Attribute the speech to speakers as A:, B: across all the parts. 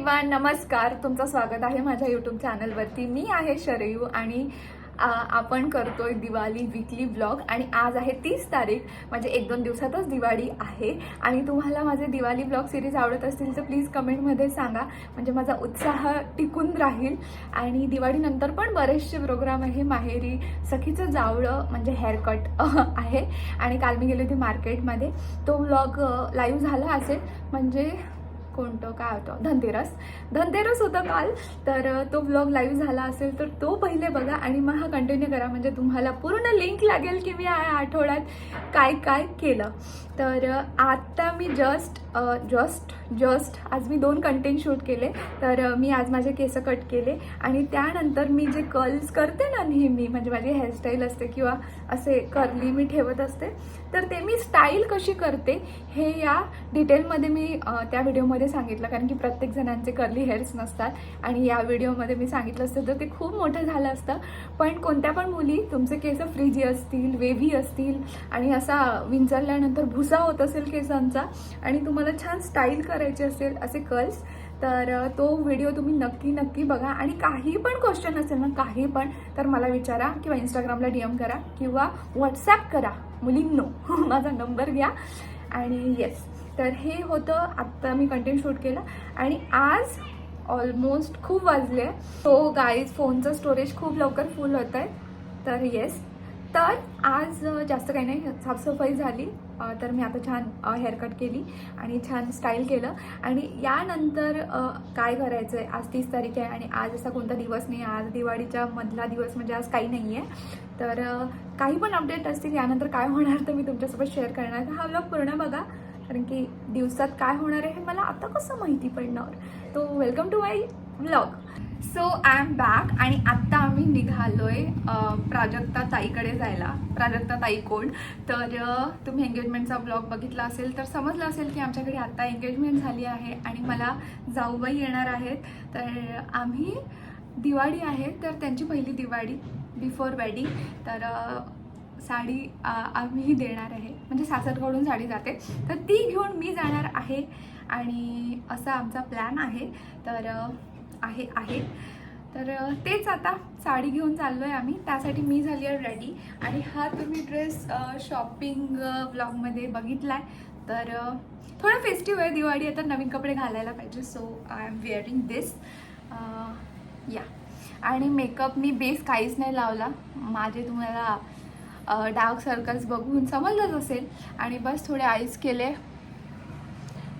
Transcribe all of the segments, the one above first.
A: Everyone नमस्कार तुमचं स्वागत आहे माझ्या यूट्यूब चॅनलवरती मी आहे शरयू आणि आपण करतोय दिवाळी विकली ब्लॉग आणि आज आहे तीस तारीख म्हणजे एक दोन दिवसातच दिवाळी आहे. आणि तुम्हाला माझे दिवाळी ब्लॉग सिरीज आवडत असतील तर प्लीज कमेंटमध्ये सांगा. म्हणजे माझा उत्साह टिकून राहील. आणि दिवाळीनंतर पण बरेचसे प्रोग्राम आहे. माहेरी सखीचं जावळं म्हणजे हेअरकट आहे. आणि काल मी गेले होते मार्केटमध्ये तो ब्लॉग लाईव्ह झाला असेल. म्हणजे कोणतं काय होतं? धनतेरस. धनतेरस होतं काल. तर तो ब्लॉग लाईव्ह झाला असेल तर तो पहिले बघा आणि मग हा कंटिन्यू करा. म्हणजे तुम्हाला पूर्ण लिंक लागेल की मी या आठवड्यात काय काय केलं. तर आत्ता मी जस्ट जस्ट जस्ट आज मी दोन कंटेंट शूट केले. तर मी आज माझे केस कट केले आणि त्यानंतर मी जे कर्ल्स करते ना नेहमी म्हणजे माझी हेअरस्टाईल असते किंवा असे कर्ली मी ठेवत असते तर ते मी स्टाईल कशी करते हे या डिटेलमध्ये मी त्या व्हिडिओमध्ये सांगितलं कारण की प्रत्येक जणांचे कर्ली हेअर्स नसतात. आणि या व्हिडिओमध्ये मी सांगितलं असतं तर ते खूप मोठं झालं असतं. पण कोणत्या पण मुली तुमचे केस फ्रीजी असतील वेव्ही असतील आणि असा विंचरल्यानंतर भुसा होत असेल केसांचा आणि तुम्हाला छान स्टाईल करायची असेल असे कर्ल्स तर तो व्हिडिओ तुम्ही नक्की नक्की बघा. आणि काही पण क्वेश्चन असेल ना काही पण तर मला विचारा किंवा इंस्टाग्रामला डी एम करा किंवा व्हॉट्सॲप करा मुलींनो. माझा नंबर घ्या. आणि येस तर हे होतं आत्ता मी कंटेंट शूट केलं. आणि आज ऑलमोस्ट खूप वाजले. तो गाईज फोनचं स्टोरेज खूप लवकर फुल होत आहे. तर येस तर आज जास्त काही नाही. साफसफाई झाली. तर मी आता छान हेअरकट केली आणि छान स्टाईल केलं. आणि यानंतर काय करायचं आहे आज तीस तारीख आहे आणि आज असा कोणता दिवस नाही. आज दिवाळीच्या मधला दिवस म्हणजे आज काही नाही आहे. तर काही पण अपडेट असतील यानंतर काय होणार तर मी तुमच्यासोबत शेअर करणार. तर हा व्लॉग पूर्ण बघा. कारण की दिवसात काय होणार आहे हे मला आता कसं माहिती पडणार? तो welcome to my vlog so I am back आणि आत्ता आम्ही निघालोय आहे प्राजक्ता ताईकडे जायला. प्राजक्ता ताई कोण? तर तुम्ही एंगेजमेंटचा ब्लॉग बघितला असेल तर समजलं असेल की आमच्याकडे आत्ता एंगेजमेंट झाली आहे आणि मला जाऊबाई येणार आहेत. तर आम्ही दिवाळी आहे तर त्यांची पहिली दिवाळी बिफोर वेडिंग तर साडी आम्ही देणार आहे. म्हणजे सासरकडून साडी जाते. तर ती घेऊन मी जाणार आहे. आणि असा आमचा प्लॅन आहे. तर आहे आहे. तर तेच आता साडी घेऊन चाललो आहे आम्ही. त्यासाठी मी झाली आहे रेडी आणि हा तुम्ही ड्रेस शॉपिंग ब्लॉगमध्ये बघितला आहे तर थोडं थोडा फेस्टिव्ह आहे. दिवाळी आता नवीन कपडे घालायला पाहिजे. So I am wearing this या. आणि मेकअप मी बेस काहीच नाही लावला. माझे तुम्हाला डार्क सर्कल्स बघून समजलंच असेल. आणि बस थोडे आईज केले.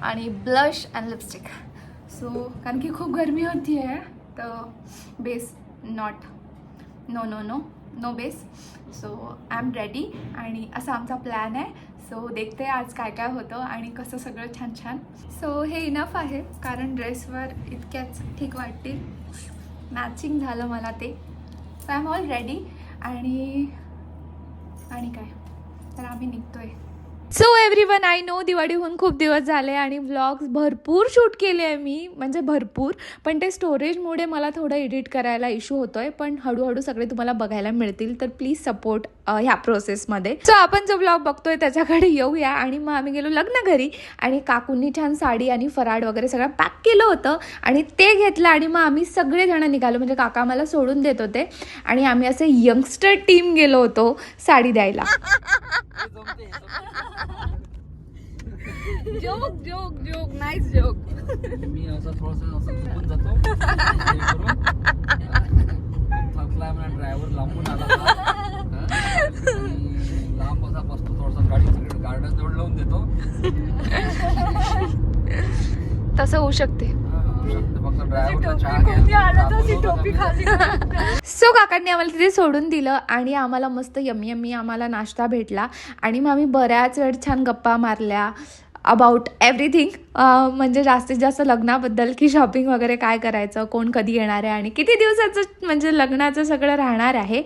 A: आणि ब्लश अँड लिपस्टिक. सो कारण की खूप गरमी होती आहे तर base not no no no no base. So I am ready आणि असा आमचा प्लॅन आहे. सो देखते आज काय काय होतं आणि कसं सगळं छान छान. सो हे इनफ आहे. कारण ड्रेसवर इतक्याच ठीक वाटतील. मॅचिंग झालं मला ते. So I am all ready आणि आणि काय? तर आम्ही निघतोय. So every one I know दिवाळीहून खूप दिवस झाले आणि व्लॉग्स भरपूर शूट केले आहे मी. म्हणजे भरपूर. पण ते स्टोरेजमुळे मला थोडं एडिट करायला इश्यू आहे पण हळूहळू सगळे तुम्हाला बघायला मिळतील. तर प्लीज सपोर्ट ह्या प्रोसेसमध्ये सो आपण जो ब्लॉग बघतोय त्याच्याकडे येऊया आणि मग आम्ही गेलो लग्न घरी आणि काकूंनी छान साडी आणि फराड वगैरे सगळं पॅक केलं होतं आणि ते घेतलं आणि मग आम्ही सगळेजण निघालो. म्हणजे काका मला सोडून देत होते आणि आम्ही असे यंगस्टर टीम गेलो होतो साडी द्यायला. Joke joke joke. Nice joke.
B: मी असं थोडस असं चुकून जातो हे करून. थकलाय म्हणा ड्रायव्हर लांबून आला हा. आणि लांब असा बसतो थोडासा गाडी तिकडे गार्डन जवळ लावून देतो
A: तसं होऊ शकते
B: हा, फक्त फक्त ड्रायव्हरला चहा घ्यायला बोलवलं
A: सो काकांनी आम्हाला तिथे सोडून दिलं आणि आम्हाला मस्त यमी यमी आम्हाला नाश्ता भेटला. आणि मग आम्ही बऱ्याच वेळ छान गप्पा मारल्या अबाउट एव्हरीथिंग म्हणजे जास्तीत जास्त लग्नाबद्दल की शॉपिंग वगैरे काय करायचं कोण कधी येणार आहे आणि किती दिवसाचं म्हणजे लग्नाचं सगळं राहणार आहे.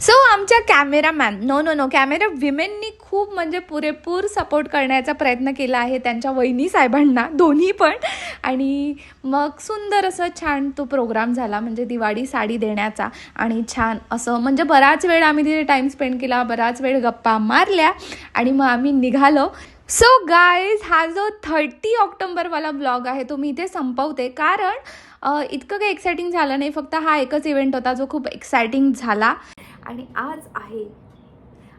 A: सो आमच्या cameraman no no no camera विमेननी खूप म्हणजे पुरेपूर सपोर्ट करण्याचा प्रयत्न केला आहे त्यांच्या वहिनी साहेबांना दोन्ही पण. आणि मग सुंदर असं छान तो प्रोग्राम झाला म्हणजे दिवाळी साडी देण्याचा. आणि छान असं म्हणजे बराच वेळ आम्ही तिथे टाईम स्पेंड केला बराच वेळ गप्पा मारल्या आणि मग आम्ही निघालो. सो गायज हा जो थर्टी ऑक्टोंबरवाला ब्लॉग आहे तो मी इथे संपवते. कारण इतकं काही एक्सायटिंग झालं नाही. फक्त हा एकच इव्हेंट होता जो खूप एक्सायटिंग झाला. आणि आज आहे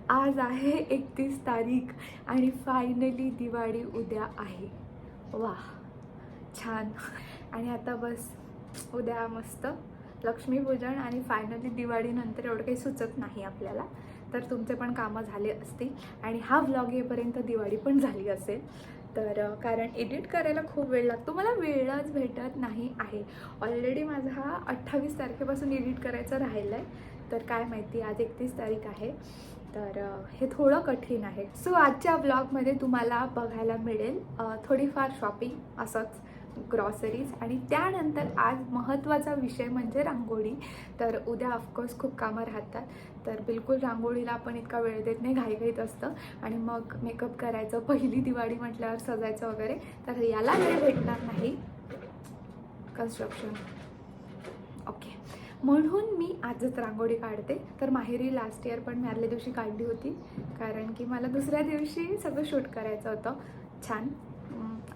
A: आज आहे एकतीस तारीख आणि फायनली दिवाळी उद्या आहे. वा छान. आणि आता बस उद्या मस्त. लक्ष्मीपूजन आणि फायनली दिवाळीनंतर एवढं काही सुचत नाही आपल्याला. तर तुमचे पण कामं झाले असतील आणि हा व्लॉग येईपर्यंत दिवाळी पण झाली असेल. तर कारण एडिट करायला खूप वेळ लागतो. मला वेळच भेटत नाही आहे. ऑलरेडी माझा हा अठ्ठावीस तारखेपासून एडिट करायचं राहिलं आहे तर काय माहिती आज एकतीस तारीख आहे. तर हे थोडं कठीण आहे. सो आजच्या ब्लॉगमध्ये तुम्हाला बघायला मिळेल थोडीफार शॉपिंग असंच ग्रॉसरीज आणि त्यानंतर आज महत्त्वाचा विषय म्हणजे रांगोळी. तर उद्या ऑफकोर्स खूप कामं राहतात. तर बिलकुल रांगोळीला आपण इतका वेळ देत नाही घाईघाईत असतं. आणि मग मेकअप करायचं पहिली दिवाळी म्हटल्यावर सजायचं वगैरे. तर याला वेळ भेटणार नाही. कन्स्ट्रक्शन ओके म्हणून मी आजच रांगोळी काढते. तर माहेरी लास्ट इयर पण मी आदल्या दिवशी काढली होती. कारण की मला दुसऱ्या दिवशी सगळं शूट करायचं होतं. छान.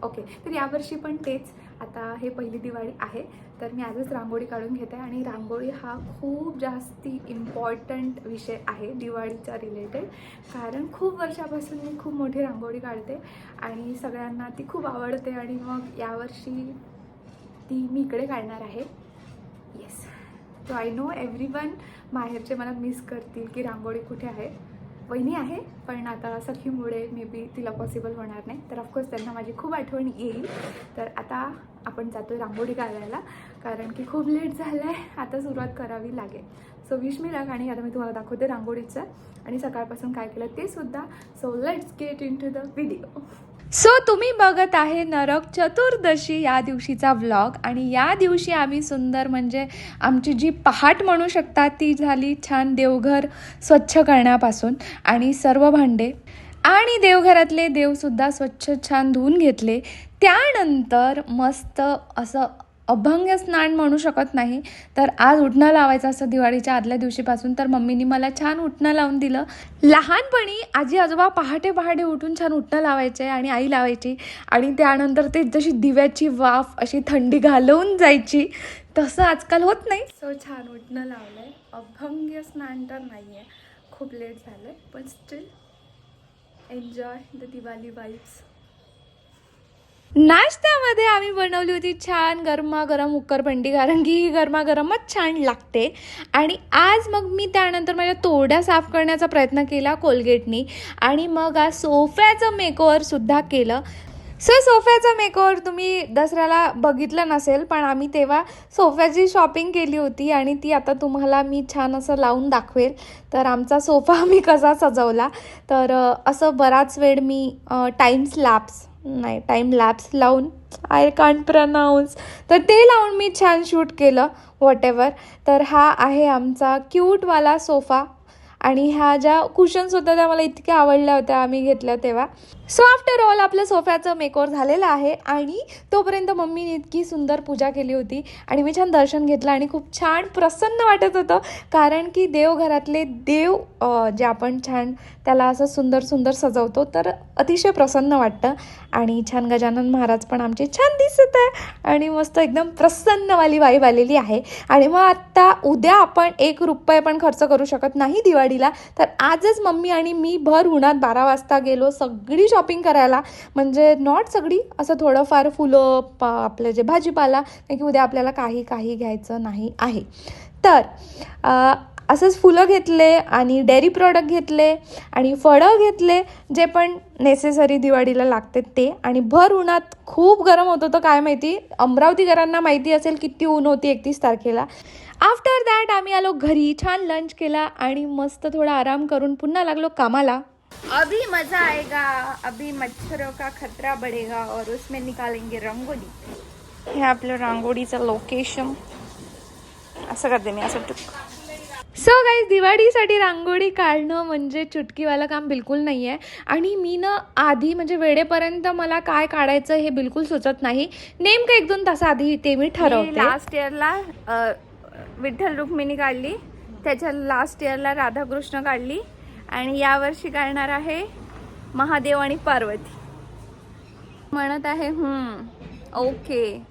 A: ओके तर यावर्षी पण तेच. आता हे पहिली दिवाळी आहे. तर मी आजच रांगोळी काढून घेते. आणि रांगोळी हा खूप जास्ती इम्पॉर्टंट विषय आहे दिवाळीच्या रिलेटेड कारण खूप वर्षापासून मी खूप मोठी रांगोळी काढते. आणि सगळ्यांना ती खूप आवडते. आणि मग यावर्षी ती मी इकडे काढणार आहे. Yes so I know every one माहेरचे मला मिस करतील की रांगोळी कुठे आहे वहिनी आहे पण आता सखीमुळे मे बी तिला पॉसिबल होणार नाही. तर ऑफकोर्स त्यांना माझी खूप आठवण येईल. तर आता आपण जातो रांगोळी काढायला कारण की खूप लेट झालं आहे आता सुरुवात करावी लागेल. सो विश मी लग आणि आता मी तुम्हाला दाखवते रांगोळीचं. आणि सकाळपासून काय केलं ते सुद्धा. So let's get into the video so तुम्ही बघत आहे नरक चतुर्दशी या दिवशीचा व्लॉग आणि या दिवशी आम्ही सुंदर म्हणजे आमची जी पहाट म्हणू शकता ती झाली छान देवघर स्वच्छ करण्यापासून आणि सर्व भांडे आणि देवघरातले देवसुद्धा स्वच्छ छान धुवून घेतले. त्यानंतर मस्त असं अभंग स्नान म्हणू शकत नाही. तर आज उठणं लावायचं असं दिवाळीच्या आदल्या दिवशीपासून. तर मम्मीनी मला छान उठणं लावून दिलं. लहानपणी आजी आजोबा पहाटे पहाटे उठून छान उठणं लावायचे आणि आई लावायची. आणि त्यानंतर ते जशी दिव्याची वाफ अशी थंडी घालवून जायची. तसं आजकाल होत नाही. सो छान उठणं लावलंय. अभंग स्नान तर नाही आहे खूप लेट झालं पण still enjoy the Diwali vibes नाश्त्यामध्ये आम्ही बनवली होती छान गरमागरम उक्करपंडी कारण की ही गरमागरमच छान लागते. आणि आज मग मी त्यानंतर माझ्या तोड्या साफ करण्याचा प्रयत्न केला कोलगेटनी. आणि मग आज सोफ्याचं मेकओव्हरसुद्धा केलं. सो सोफ्याचं मेकओव्हर तुम्ही दसऱ्याला बघितलं नसेल पण आम्ही तेव्हा सोफ्याची शॉपिंग केली होती आणि ती आता तुम्हाला मी छान असं लावून दाखवेल. तर आमचा सोफा मी कसा सजवला. तर असं बराच वेळ मी टाईम स्लॅप्स नाही टाईम लॅप्स लावून आय कांट प्रनाऊन्स तर ते लावून मी छान शूट केलं वॉट एवर तर हा आहे आमचा क्यूटवाला सोफा आणि ह्या ज्या कुशन्स होत्या त्या मला इतक्या आवडल्या होत्या आम्ही घेतल्या तेव्हा. सो आफ्टर ऑल आपल्या सोफ्याचं मेकओवर झालेलं आहे. आणि तोपर्यंत मम्मीने इतकी सुंदर पूजा केली होती. आणि मी छान दर्शन घेतलं आणि खूप छान प्रसन्न वाटत होतं. कारण की देवघरातले देव जे आपण छान त्याला असं सुंदर सुंदर सजवतो तर अतिशय प्रसन्न वाटतं. आणि छान गजानन महाराज पण आमचे छान दिसत आहे. आणि मस्त एकदम प्रसन्नवाली वाईब आलेली आहे. आणि मग आत्ता उद्या आपण एक रुपये पण खर्च करू शकत नाही दिवाळीला. तर आजच मम्मी आणि मी भर उन्हात बारा वाजता गेलो सगळी शॉपिंग करायला. म्हणजे नॉट सगळी असं थोडंफार फुलं प आपलं जे भाजीपाला नाही की उद्या आपल्याला काही काही घ्यायचं नाही आहे. तर असंच फुलं घेतले आणि डेअरी प्रॉडक्ट घेतले आणि फळं घेतले जे पण नेसेसरी दिवाळीला लागते ते. आणि भर उन्हात खूप गरम होत होतं काय माहिती? अमरावतीकरांना माहिती असेल किती ऊन होती एकतीस तारखेला. आफ्टर दॅट आम्ही आलो घरी छान लंच केला आणि मस्त थोडा आराम करून पुन्हा लागलो कामाला. अभी मजा आएगा अभी मच्छरों का खतरा बढ़ेगा और उसमें निकालेंगे रंगोली। हे आपलं रांगोळीचं लोकेशन असं करते मी असं टुक सो गाईज दिवाळीसाठी रांगोळी काढणं म्हणजे चुटकीवालं काम बिलकुल नाही आहे आणि मी ना आधी म्हणजे वेळेपर्यंत मला काय काढायचं हे बिलकुल सुचत नाही. नेमकं एक दोन तासाआधी ते मी ठरवते.
C: लास्ट इयरला विठ्ठल रुक्मिणी काढली. त्याच्या लास्ट इयरला राधाकृष्ण काढली. आणि यावर्षी काढणार आहे महादेव आणि पार्वती. म्हणत आहे हम्म ओके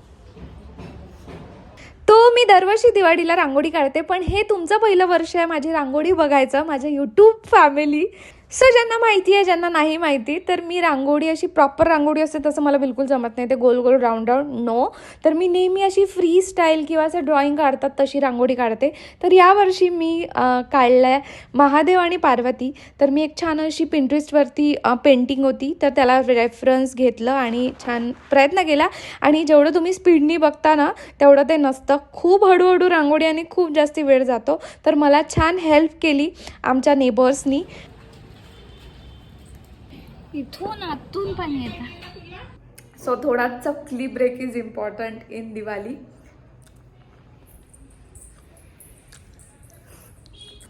A: तो मी दरवर्षी दिवाळीला रांगोळी काढते पण हे तुमचं पहिलं वर्ष आहे माझी रांगोळी बघायचं माझ्या यूट्यूब फॅमिली सो ज्यांना माहिती आहे ज्यांना नाही माहिती तर मी रांगोळी अशी प्रॉपर रांगोळी असते तसं मला बिलकुल जमत नाही. ते गोल गोल राऊंड राऊंड नो तर मी नेहमी अशी फ्री स्टाईल किंवा असं ड्रॉइंग काढतात तशी रांगोळी काढते. तर यावर्षी मी काढलं आहे महादेव आणि पार्वती. तर मी एक छान अशी पिंट्रिस्टवरती पेंटिंग होती. तर त्याला रेफरन्स घेतलं आणि छान प्रयत्न केला. आणि जेवढं तुम्ही स्पीडनी बघता ना तेवढं ते नसतं. खूप हळूहळू रांगोळी आणि खूप जास्ती वेळ जातो. तर मला छान हेल्प केली आमच्या नेबर्सनी
C: इथून आतून पाणी येतं
A: सो थोडा chakli break is important in Diwali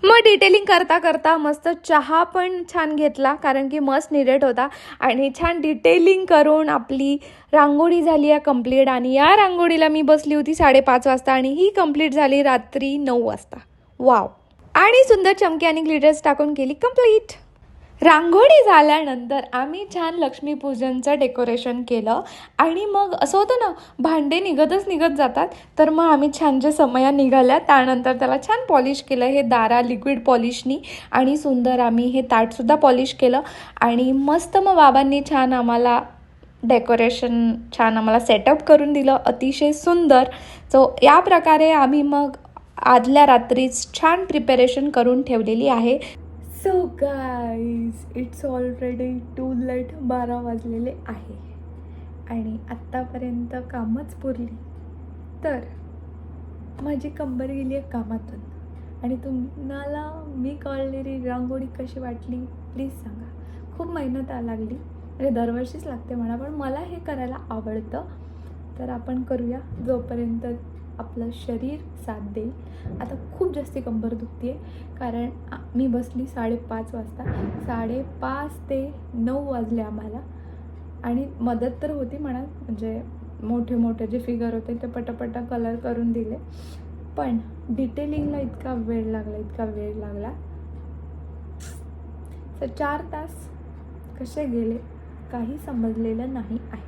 A: मग डिटेलिंग करता करता मस्त चहा पण छान घेतला कारण की मस्त निडेट होता. आणि छान डिटेलिंग करून आपली रांगोळी झाली आहे कंप्लीट आणि या रांगोळीला मी बसली होती साडेपाच वाजता आणि ही कंप्लीट झाली रात्री नऊ वाजता. वाव आणि सुंदर चमके आणि ग्लिटर्स टाकून केली कंप्लीट रांगोळी झाल्यानंतर आम्ही छान लक्ष्मीपूजनचं डेकोरेशन केलं. आणि मग असं होतं ना भांडे निघतच निघत जातात. तर मग आम्ही छान जे समया निघाल्या त्यानंतर त्याला छान पॉलिश केलं. हे दारा लिक्विड पॉलिशनी आणि सुंदर आम्ही हे ताटसुद्धा पॉलिश केलं. आणि मस्त मग बाबांनी छान आम्हाला डेकोरेशन छान आम्हाला सेटअप करून दिलं. अतिशय सुंदर. सो या प्रकारे आम्ही मग आदल्या रात्रीच छान प्रिपेरेशन करून ठेवलेली आहे. So guys it's already too late बारा वाजलेले आहे. आणि आत्तापर्यंत कामच पुरली. तर माझी कंबर गेली आहे कामातून. आणि तुम्हाला मी काढलेली रांगोळी कशी वाटली प्लीज सांगा. खूप मेहनत आ- लागली. अरे दरवर्षीच लागते म्हणा पण मला हे करायला आवडतं. तर आपण करूया जोपर्यंत आपलं शरीर साथ देईल. आता खूप जास्ती कंबर दुखते आहे कारण मी बसली साडेपाच वाजता. साडेपाच ते नऊ वाजले आम्हाला. आणि मदत तर होती म्हणा म्हणजे मोठे मोठे जे फिगर होते ते पटापटा कलर करून दिले. पण डिटेलिंगला इतका वेळ लागला इतका वेळ लागला. तर चार तास कसे गेले काही समजलेलं नाही आहे.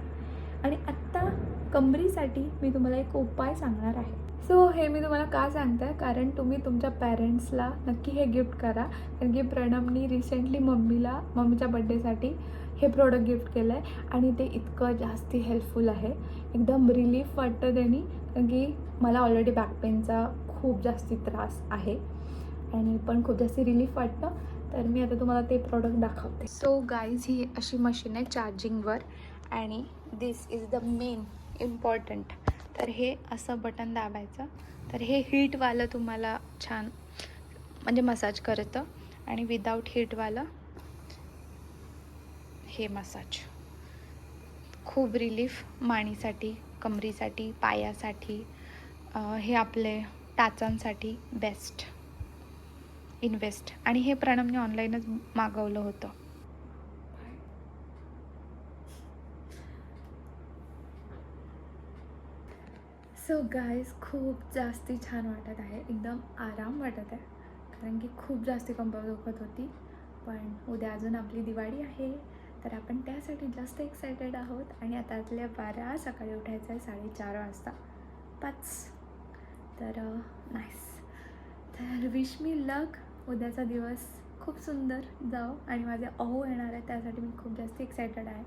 A: आणि आत्ता कंबरीसाठी मी तुम्हाला एक उपाय सांगणार आहे. सो हे मी तुम्हाला का सांगते? आहे कारण तुम्ही तुमच्या पॅरेंट्सला नक्की हे गिफ्ट करा. कारण की प्रणमनी रिसेंटली मम्मीला मम्मीच्या बड्डेसाठी हे प्रोडक्ट गिफ्ट केलं आहे आणि ते इतकं जास्ती हेल्पफुल आहे. एकदम रिलीफ वाटतं त्यांनी. कारण की मला ऑलरेडी बॅक पेनचा खूप जास्ती त्रास आहे. आणि पण खूप जास्ती रिलीफ वाटतं. तर मी आता तुम्हाला ते प्रोडक्ट दाखवते. सो गाईज ही अशी मशीन आहे चार्जिंगवर आणि this is the main important तर हे असं बटन दाबायचं. तर हे हीटवालं तुम्हाला छान म्हणजे मसाज करतं. आणि विदाऊट हीटवालं हे मसाज खूप रिलीफ माणीसाठी कमरीसाठी पायासाठी हे आपले टाचांसाठी बेस्ट इन्व्हेस्ट आणि हे प्रणमने ऑनलाईनच मागवलं होतं. सो गाईज खूप जास्ती छान वाटत आहे. एकदम आराम वाटत आहे. कारण की खूप जास्ती कंबर दुखत होती. पण उद्या अजून आपली दिवाळी आहे. तर आपण त्यासाठी जास्त एक्सायटेड आहोत. आणि आता आतल्या बारा सकाळी उठायचं आहे साडेचार वाजता. पाच तर नाईस तर विश मी लक उद्याचा दिवस खूप सुंदर जाओ आणि माझे अहो येणार आहे त्यासाठी मी खूप जास्त एक्सायटेड आहे.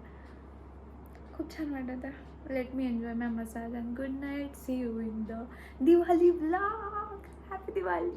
A: खूप छान वाटत आहे let me enjoy my massage and good night see you in the Diwali blog happy Diwali